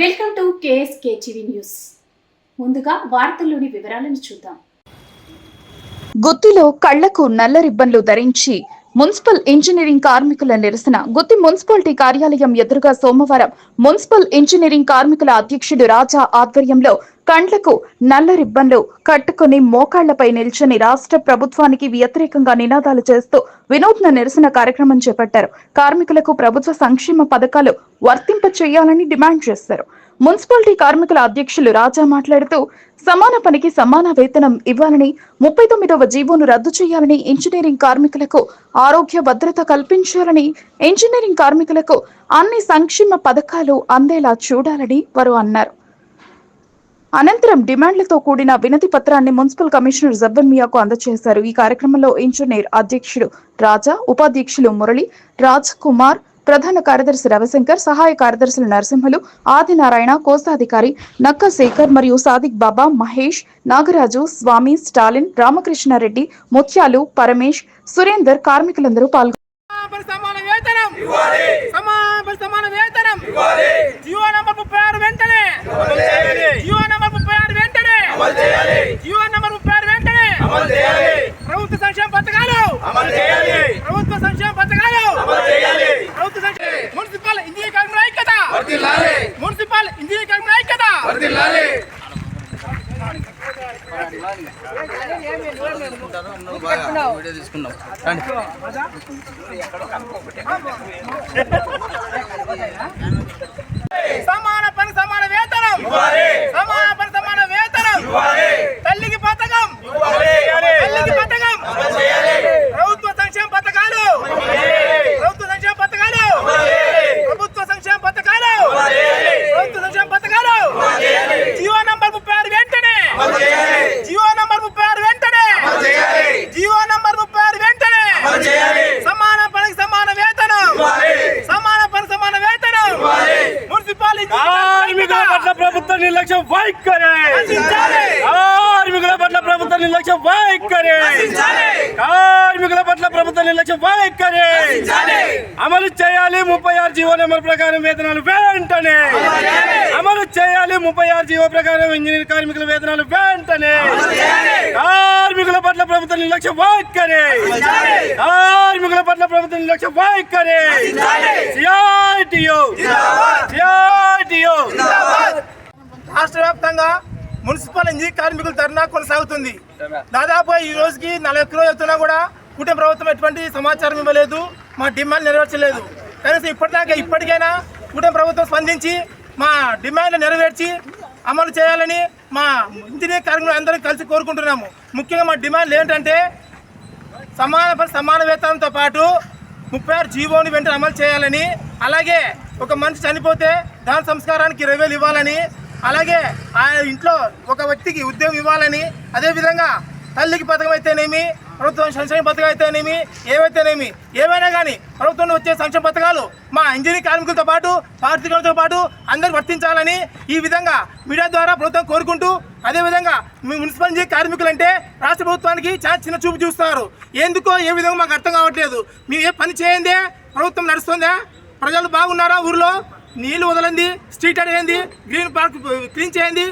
Welcome to KSK TV news. ముందుగా వార్తల్లోని వివరాలను చూద్దాం. గుత్తిలో కళ్ళకు నల్ల రిబ్బన్లు ధరించి మున్సిపల్ ఇంజనీరింగ్ కార్మికుల నిరసన. గుత్తి మున్సిపాలిటీ కార్యాలయం ఎదురుగా సోమవారం మున్సిపల్ ఇంజనీరింగ్ కార్మికుల అధ్యక్షుడు రాజా ఆధ్వర్యంలో కండ్లకు నల్ల రిబ్బన్లు కట్టుకుని మోకాళ్ళపై నిల్చొని రాష్ట్ర ప్రభుత్వానికి వ్యతిరేకంగా నినాదాలు చేస్తూ వినూత్న నిరసన కార్యక్రమం చేపట్టారు. కార్మికులకు ప్రభుత్వ సంక్షేమ పథకాలు వర్తింప చేయాలని డిమాండ్ చేశారు. మున్సిపాలిటీ కార్మికుల అధ్యక్షులు రాజా మాట్లాడుతూ సమాన పనికి సమాన వేతనం ఇవ్వాలని ముప్పై తొమ్మిదవ జీవోను రద్దు చేయాలని ఇంజనీరింగ్ కార్మికులకు ఆరోగ్య భద్రత కల్పించాలని ఇంజనీరింగ్ కార్మికులకు అన్ని సంక్షేమ పథకాలు అందేలా చూడాలని వారు అన్నారు. అనంతరం డిమాండ్లతో కూడిన వినతి పత్రాన్ని మున్సిపల్ కమిషనర్ జబ్బన్ మియాకు అందజేశారు. ఈ కార్యక్రమంలో ఇంజనీర్ అధ్యక్షుడు రాజా ఉపాధ్యక్షులు మురళి రాజ్ కుమార్ ప్రధాన కార్యదర్శి రవిశంకర్ సహాయ కార్యదర్శులు నరసింహులు ఆదినారాయణ కోశాధికారి నక్క శేఖర్ మరియు సాదిక్ బాబా మహేష్ నాగరాజు స్వామి స్టాలిన్ రామకృష్ణారెడ్డి ముత్యాలు పరమేష్ సురేందర్ కార్మికులందరూ పాల్గొన్నారు వేతనం! వెంటనే! వెంటనే! ప్రభుత్వ సంక్షేమ పథకాలు! ప్రభుత్వ సంక్షేమ పథకాలు ప్రభుత్వ సంక్షేమ మున్సిపల్ ఇంజనీర్ కార్మికుల ఐక్యత మున్సిపల్ ఇంజనీర్ కార్మికుల ఐక్యత వీడియో తీసుకున్నాం రండి సమాన పని సమాన వేతనం. సమాన పని సమాన వేతనం. తల్లికి పథకం తల్లికి పథకం ప్రభుత్వ సంక్షేమ పథకాలు ప్రభుత్వ సంక్షేమ పథకాలు ప్రభుత్వ సంక్షేమ పథకాలు ప్రభుత్వ సంక్షేమ పథకాలు జీవో నంబర్ ముప్పై ఆరు వెంటనే జీవో నంబర్ ముప్పై ఆరు వెంటనే జీవో నంబర్ ముప్పై ఆరు వెంటనే సమాన పనికి సమాన వేతనం సమాన పని సమాన వేతనం మున్సిపాలిటీ కార్మికుల పట్ల ప్రభుత్వ నిర్లక్ష్యం వైఖరి రచించాలి. కార్మికుల పట్ల ప్రభుత్వ నిర్లక్ష్యం వైఖరి. కార్మికుల పట్ల ప్రభుత్వ నిర్లక్ష్యం వైఖరి. అమలు చేయాలి ముప్పై ఆరు జీవో నెంబర్ ప్రకారం వేతనాలు వెంటనే. అమలు చేయాలి. ముప్పై ఆరు జీవో ప్రకారం ఇంజనీర్ కార్మికుల వేతనాలు వెంటనే. కార్మికుల పట్ల ప్రభుత్వ నిర్లక్ష్యం వైఖరి కార్మికుల పట్ల ప్రభుత్వ నిర్లక్ష్యం వైఖరి రాష్ట్ర వ్యాప్తంగా మున్సిపల్ ఇంజనీర్ కార్మికుల ధర్నా కొనసాగుతుంది. దాదాపు ఈ రోజుకి నలభై కిలో వెళ్తున్నా కూడా కుటుంబ ప్రభుత్వం ఎటువంటి సమాచారం ఇవ్వలేదు మా డిమాండ్ నెరవేర్చలేదు. కనీసం ఇప్పటిదాకా ఇప్పటికైనా కుటుంబ ప్రభుత్వం స్పందించి మా డిమాండ్ నెరవేర్చి అమలు చేయాలని మా ఇంజనీర్ కార్మికులు అందరూ కలిసి కోరుకుంటున్నాము. ముఖ్యంగా మా డిమాండ్లు ఏంటంటే సమాన పని సమాన వేతనంతో పాటు ముప్పై ఆరు జీవోని వెంటనే అమలు చేయాలని అలాగే ఒక మనిషి చనిపోతే దాని సంస్కారానికి ఇరవై వేలు ఇవ్వాలని అలాగే ఆ ఇంట్లో ఒక వ్యక్తికి ఉద్యోగం ఇవ్వాలని అదేవిధంగా తల్లికి పథకం అయితేనేమి ప్రభుత్వం సంక్షేమ పథకం అయితేనేమి ఏవైతేనేమి ఏవైనా కానీ ప్రభుత్వం వచ్చే సంక్షేమ పథకాలు మా ఇంజనీరింగ్ కార్మికులతో పాటు పారిశ్రామికలతో పాటు అందరికి వర్తించాలని ఈ విధంగా మీడియా ద్వారా ప్రభుత్వం కోరుకుంటూ అదేవిధంగా మీ మున్సిపల్ ఇంజనీరింగ్ కార్మికులు అంటే రాష్ట్ర ప్రభుత్వానికి చాలా చిన్న చూపు చూస్తున్నారు. ఎందుకో ఏ విధంగా మాకు అర్థం కావట్లేదు. మేము ఏ పని చేయందే ప్రభుత్వం నడుస్తుందా? ప్రజలు బాగున్నారా ఊర్లో? నీళ్ళు వదలండి స్ట్రీట్ అడిగింది గ్రీన్ పార్క్ క్లీన్ చేయండి.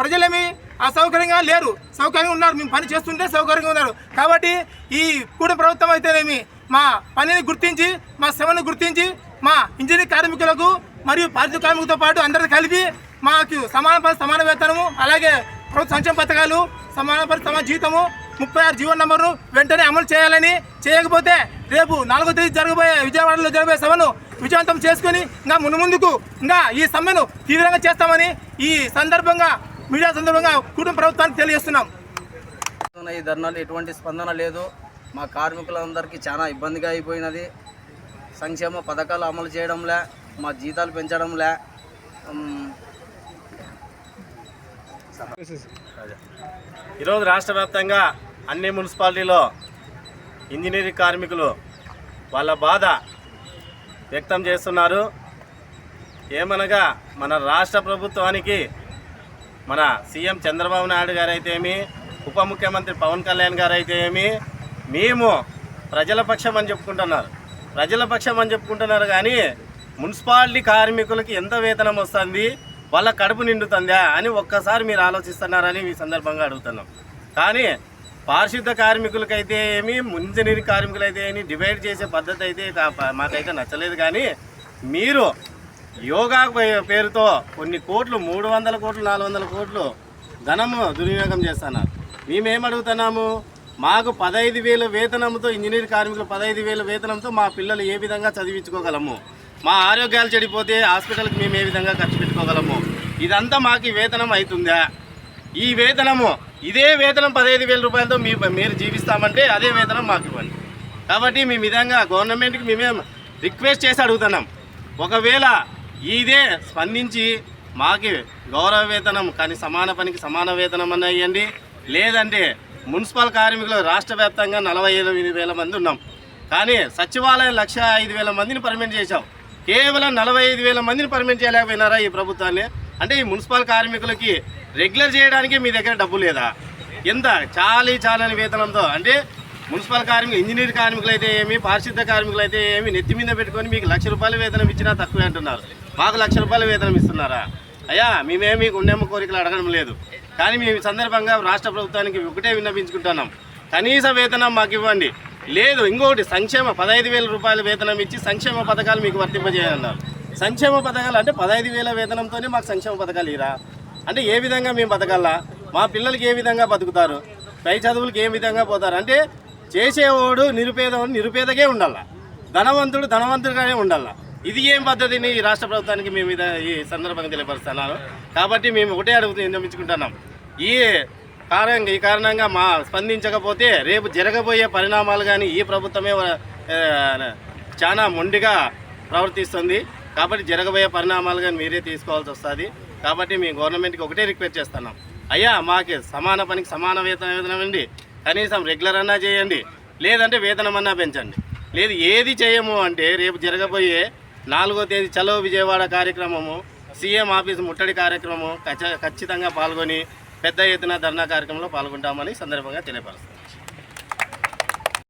ప్రజలేమి అసౌకర్యంగా లేరు. సౌకర్యంగా ఉన్నారు. మేము పని చేస్తుంటే సౌకర్యంగా ఉన్నారు. కాబట్టి ఈ కూడ ప్రభుత్వం అయితేనేమి మా పనిని గుర్తించి మా శ్రమను గుర్తించి మా ఇంజనీర్ కార్మికులకు మరియు పారిశుద్ధ కార్మికులతో పాటు అందరిని కలిపి మాకు సమాన సమాన వేతనము అలాగే ప్రభుత్వ సంక్షేమ పథకాలు సమాన పని సమాన జీతము ముప్పై ఆరు జీవో నంబర్ను వెంటనే అమలు చేయాలని చేయకపోతే రేపు నాలుగో తేదీ జరగబోయే విజయవాడలో జరగబోయే సభను విజయవంతం చేసుకుని ఇంకా మును ముందుకు ఇంకా ఈ సమ్మెను తీవ్రంగా చేస్తామని ఈ సందర్భంగా మీడియా సందర్భంగా కుటుంబ ప్రభుత్వానికి తెలియజేస్తున్నాం. ఈ ధర్నాలు ఎటువంటి స్పందన లేదు. మా కార్మికులందరికీ చాలా ఇబ్బందిగా అయిపోయినది. సంక్షేమ పథకాలు అమలు చేయడంలే మా జీతాలు పెంచడంలే. ఈరోజు రాష్ట్ర వ్యాప్తంగా అన్ని మున్సిపాలిటీలో ఇంజనీరింగ్ కార్మికులు వాళ్ళ బాధ వ్యక్తం చేస్తున్నారు. ఏమనగా మన రాష్ట్ర ప్రభుత్వానికి మన సీఎం చంద్రబాబు నాయుడు గారు అయితే ఏమి ఉప ముఖ్యమంత్రి పవన్ కళ్యాణ్ గారు అయితే ఏమి మేము ప్రజల పక్షం అని చెప్పుకుంటున్నారు. ప్రజల పక్షం అని చెప్పుకుంటున్నారు కానీ మున్సిపాలిటీ కార్మికులకి ఎంత వేతనం వస్తుంది వాళ్ళ కడుపు నిండుతుందా అని ఒక్కసారి మీరు ఆలోచిస్తున్నారని ఈ సందర్భంగా అడుగుతున్నాం. కానీ పారిశుద్ధ కార్మికులకైతే ఏమి ఇంజనీరింగ్ కార్మికులైతే ఏమి డివైడ్ చేసే పద్ధతి అయితే మాకైతే నచ్చలేదు. కానీ మీరు యోగా పే- పేరుతో కొన్ని కోట్లు మూడు వందల కోట్లు నాలుగు వందల కోట్లు ధనము దుర్వినియోగం చేస్తున్నారు. మేమేమడుగుతున్నాము? మాకు పదహైదు వేల వేతనంతో ఇంజనీర్ కార్మికులు పదహైదు వేల వేతనంతో మా పిల్లలు ఏ విధంగా చదివించుకోగలము? మా ఆరోగ్యాలు చెడిపోతే హాస్పిటల్కి మేము ఏ విధంగా ఖర్చు పెట్టుకోగలము? ఇదంతా మాకు ఈ వేతనం అవుతుందా? ఈ వేతనము ఇదే వేతనం పదహైదు వేల రూపాయలతో మీ మీరు జీవిస్తామంటే అదే వేతనం మాకు ఇవ్వండి. కాబట్టి మేము విధంగా గవర్నమెంట్కి మేమేం రిక్వెస్ట్ చేసి అడుగుతున్నాం. ఒకవేళ ఇదే స్పందించి మాకి గౌరవ వేతనం కానీ సమాన పనికి సమాన వేతనం అన్న ఇవ్వండి. లేదంటే మున్సిపల్ కార్మికులు రాష్ట్ర వ్యాప్తంగా నలభై ఎనిమిది వేల మంది ఉన్నాం. కానీ సచివాలయం లక్ష ఐదు వేల మందిని పర్మిట్ చేశాం. కేవలం నలభై ఐదు వేల మందిని పర్మిట్ చేయలేకపోయినారా ఈ ప్రభుత్వాన్ని? అంటే ఈ మున్సిపల్ కార్మికులకి రెగ్యులర్ చేయడానికి మీ దగ్గర డబ్బు లేదా? ఎంత? చాలీ చాలని వేతనంతో. అంటే మున్సిపల్ కార్మికులు ఇంజనీర్ కార్మికులు అయితే ఏమి పారిశుద్ధ కార్మికులు అయితే ఏమి నెత్తి మీద పెట్టుకొని మీకు లక్ష రూపాయలు వేతనం ఇచ్చినా తక్కువే అంటున్నారు. మాకు లక్ష రూపాయల వేతనం ఇస్తున్నారా? అయ్యా మేమేమి ఉండేమ కోరికలు అడగడం లేదు. కానీ మేము సందర్భంగా రాష్ట్ర ప్రభుత్వానికి ఒకటే విన్నపించుకుంటున్నాం కనీస వేతనం మాకు ఇవ్వండి. లేదు ఇంకొకటి సంక్షేమ పదహైదు వేల రూపాయల వేతనం ఇచ్చి సంక్షేమ పథకాలు మీకు వర్తింపజేయాలన్నారు. సంక్షేమ పథకాలు అంటే పదహైదు వేల వేతనంతోనే మాకు సంక్షేమ పథకాలు ఇరా అంటే ఏ విధంగా మేము బతకాలా మా పిల్లలకి ఏ విధంగా బతుకుతారు? పై చదువులకి ఏ విధంగా పోతారు? అంటే చేసేవాడు నిరుపేదవాడు నిరుపేదకే ఉండాల? ధనవంతుడు ధనవంతుడిగానే ఉండాల? ఇది ఏం పద్ధతిని ఈ రాష్ట్ర ప్రభుత్వానికి మేము ఇద- ఈ సందర్భంగా తెలియపరుస్తున్నాను. కాబట్టి మేము ఒకటే అడుగుతూ నిర్మించుకుంటున్నాం ఈ కారణంగా ఈ కారణంగా మా స్పందించకపోతే రేపు జరగబోయే పరిణామాలు కానీ ఈ ప్రభుత్వమే చాలా మొండిగా ప్రవర్తిస్తుంది. కాబట్టి జరగబోయే పరిణామాలు కానీ మీరే తీసుకోవాల్సి వస్తుంది. కాబట్టి మేము గవర్నమెంట్కి ఒకటే రిక్వెస్ట్ చేస్తున్నాం. అయ్యా మాకు సమాన పనికి సమాన వేతన వేతనం అండి కనీసం రెగ్యులర్ అన్నా చేయండి లేదంటే వేతనం అన్నా పెంచండి. లేదు ఏది చేయము అంటే రేపు జరగబోయే నాలుగో తేదీ చలో విజయవాడ కార్యక్రమము సీఎం ఆఫీస్ ముట్టడి కార్యక్రమం ఖచ్చితంగా పాల్గొని పెద్ద ఎత్తున ధర్నా కార్యక్రమంలో పాల్గొంటామని సందర్భంగా తెలియపరుస్తాం